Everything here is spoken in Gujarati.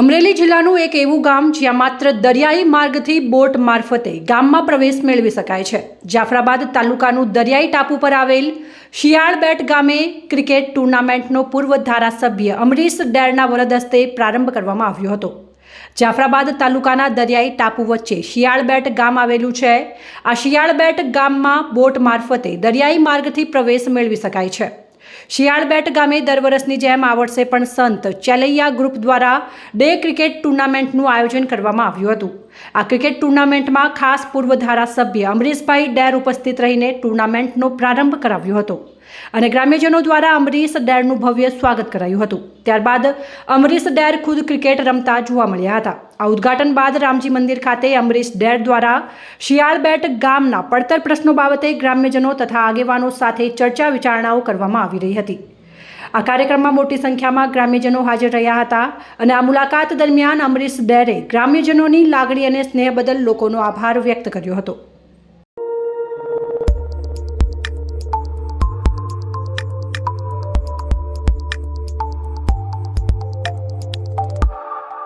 અમરેલી જિલ્લાનું એક એવું ગામ જ્યાં માત્ર દરિયાઈ માર્ગથી બોટ મારફતે ગામમાં પ્રવેશ મેળવી શકાય છે. જાફરાબાદ તાલુકાનું દરિયાઈ ટાપુ પર આવેલ શિયાળબેટ ગામે ક્રિકેટ ટુર્નામેન્ટનો પૂર્વ ધારાસભ્ય અમરીશ ડેરના વરદ હસ્તે પ્રારંભ કરવામાં આવ્યો હતો. જાફરાબાદ તાલુકાના દરિયાઈ ટાપુ વચ્ચે શિયાળબેટ ગામ આવેલું છે. આ શિયાળબેટ ગામમાં બોટ મારફતે દરિયાઈ માર્ગથી પ્રવેશ મેળવી શકાય છે. શિયાળબેટ ગામે દર વર્ષની જેમ આ પણ સંત ચેલૈયા ગ્રુપ દ્વારા ડે ક્રિકેટ ટુર્નામેન્ટનું આયોજન કરવામાં આવ્યું હતું. આ ક્રિકેટ ટુર્નામેન્ટમાં ખાસ પૂર્વ ધારાસભ્ય અમરીશભાઈ ડેર ઉપસ્થિત રહીને ટુર્નામેન્ટનો પ્રારંભ કરાવ્યો હતો. અને ગ્રામ્યજનો દ્વારા અમરીશ ડેરનું ભવ્ય સ્વાગત કરાયું હતું. ત્યારબાદ અમરીશ ડેર ખુદ ક્રિકેટ રમતા જોવા મળ્યા હતા. આ ઉદ્ઘાટન બાદ રામજી મંદિર ખાતે અમરીશ ડેર દ્વારા શિયાળબેટ ગામના પડતર પ્રશ્નો બાબતે ગ્રામ્યજનો તથા આગેવાનો સાથે ચર્ચા વિચારણાઓ કરવામાં આવી રહી હતી. આ કાર્યક્રમમાં મોટી સંખ્યામાં ગ્રામ્યજનો હાજર રહ્યા હતા અને આ મુલાકાત દરમિયાન અમરીશ ડેરે ગ્રામ્યજનોની લાગણી અને સ્નેહ બદલ લોકોનો આભાર વ્યક્ત કર્યો હતો.